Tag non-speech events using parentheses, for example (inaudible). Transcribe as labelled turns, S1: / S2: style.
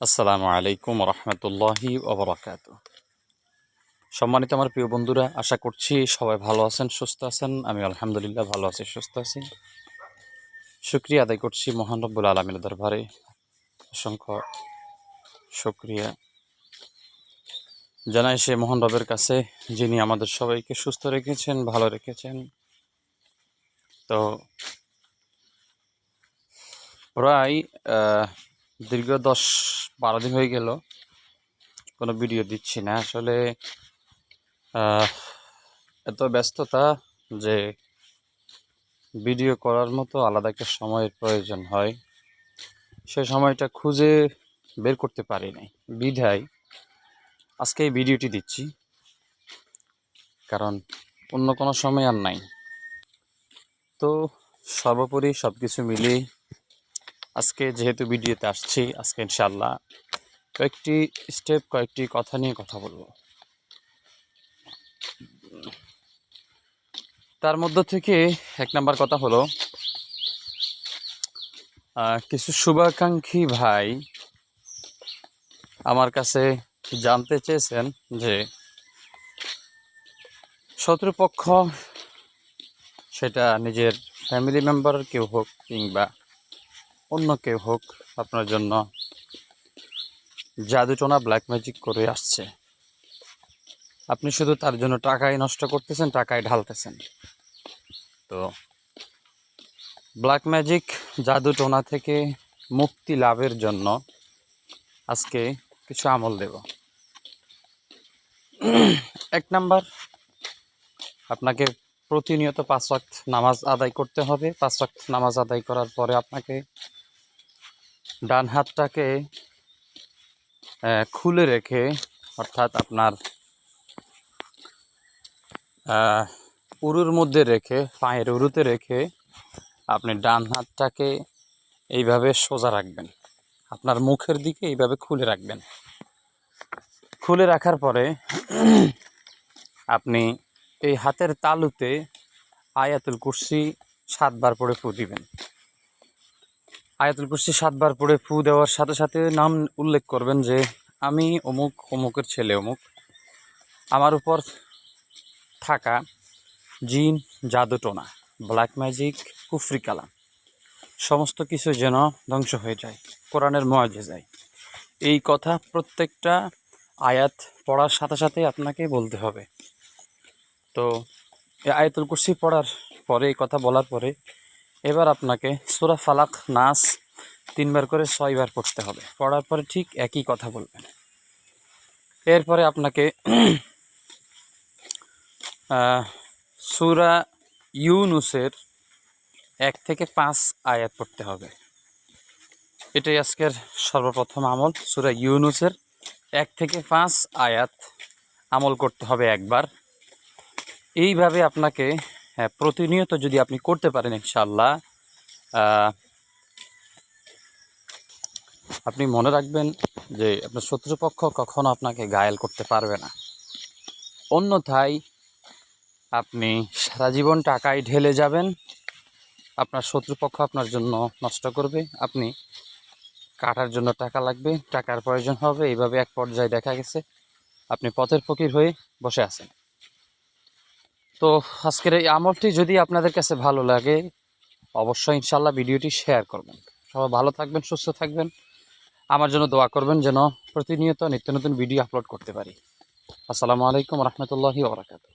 S1: আসসালামু আলাইকুম রহমতুল্লাহি ওবরাকাত। সম্মানিত আমার প্রিয় বন্ধুরা, আশা করছি সবাই ভালো আছেন, সুস্থ আছেন। আমি আলহামদুলিল্লাহ ভালো আছি, সুস্থ আছি। শুক্রিয়া আদায় করছি মহান রব্বুল আলমীর দরবারে। অসংখ্য শুক্রিয়া। জানাই সে মহান রবের কাছে, যিনি আমাদের সবাইকে সুস্থ রেখেছেন, ভালো রেখেছেন। তো, প্রায় দীর্ঘ দশ বারো দিন হয়ে গেল। কোনো ভিডিও দিচ্ছি না। আসলে এত ব্যস্ততা যে ভিডিও করার মতো আলাদা একটা সময়ের প্রয়োজন হয়। সে সময়টা খুঁজে বের করতে পারি নাই। বিধায় আজকে এই ভিডিওটি দিচ্ছি। কারণ অন্য কোনো সময় আর নাই। তো সর্বোপরি সব কিছু মিলিয়ে আজকে যেহেতু ভিডিওতে আসছি, আজকে ইনশাল্লাহ কয়েকটি স্টেপ কয়েকটি কথা নিয়ে কথা বলব। তার মধ্য থেকে এক নাম্বার কথা হলো কিছু শুভাকাঙ্ক্ষী ভাই আমার কাছে জানতে চেয়েছেন যে শত্রুপক্ষ সেটা নিজের ফ্যামিলি মেম্বার কেউ হোক কিংবা অন্য কেউ হোক, আপনার জন্য জাদুটোনা ব্ল্যাক ম্যাজিক করে আসছে। আপনি শুধু তার জন্য টাকাই নষ্ট করতেছেন টাকায় ঢালতেছেন। তো ব্ল্যাক ম্যাজিক জাদুটোনা থেকে মুক্তি লাভের জন্য আজকে কিছু আমল দেব। এক নাম্বার, আপনাকে প্রতিনিয়ত পাঁচ ওয়াক্ত নামাজ আদায় করতে হবে। পাঁচ ওয়াক্ত নামাজ আদায় করার পরে আপনাকে ডান হাতটাকে খুলে রেখে, অর্থাৎ আপনার উরুর মধ্যে রেখে, পায়ের উরুতে রেখে আপনি ডান হাতটাকে এইভাবে সোজা রাখবেন। আপনার মুখের দিকে এইভাবে খুলে রাখবেন। খুলে রাখার পরে আপনি এই হাতের তালুতে আয়াতুল কুরসি সাতবার পরে ফু দিবেন। আয়াতুল কুরসি সাতবার পড়ে ফু দেওয়ার সাথে সাথে নাম উল্লেখ করবেন যে, আমি অমুক, অমুকের ছেলে অমুক। আমার উপর থাকা জিন জাদুটোনা ব্ল্যাক ম্যাজিক কুফরি কালাম। সমস্ত কিছু যেন ধ্বংস হয়ে যায়, কোরআনের ময়াজে যায় এই কথা প্রত্যেকটা আয়াত পড়ার সাথে সাথে আপনাকে বলতে হবে। তো আয়াতুল কুরসি পড়ার পরে, এই কথা বলার পরে এবার আপনাকে সুরা ফালাক নাস তিনবার করে ছয়বার পড়তে হবে। পড়ার পরে ঠিক একই কথা বলবেন। এরপরে আপনাকে (clears throat) সুরা ইউনুসের এক থেকে পাঁচ আয়াত পড়তে হবে। এটাই আজকের সর্বপ্রথম আমল। সুরা ইউনুসের এক থেকে পাঁচ আয়াত আমল করতে হবে একবার। এইভাবে আপনাকে হ্যাঁ, প্রতিনিয়ত যদি আপনি করতে পারেন ইনশাল্লাহ আপনি মনে রাখবেন যে আপনার শত্রুপক্ষ কখনো আপনাকে ঘায়েল করতে পারবে না। অন্যথায় আপনি সারা জীবন টাকায় ঢেলে যাবেন আপনার শত্রুপক্ষ আপনার জন্য নষ্ট করবে আপনি কাটার জন্য টাকা লাগবে টাকার প্রয়োজন হবে এইভাবে এক পর্যায়ে দেখা গেছে আপনি পথের ফকির হয়ে বসে আছেন। তো আজকের এই আমলটি যদি আপনাদের কাছে ভালো লাগে, অবশ্যই ইনশাল্লাহ ভিডিওটি শেয়ার করবেন। সবাই ভালো থাকবেন, সুস্থ থাকবেন। আমার জন্য দোয়া করবেন যেন প্রতিনিয়ত নিত্য নতুন ভিডিও আপলোড করতে পারি। আসসালামু আলাইকুম রহমতুল্লাহি ওবরাকাতুহ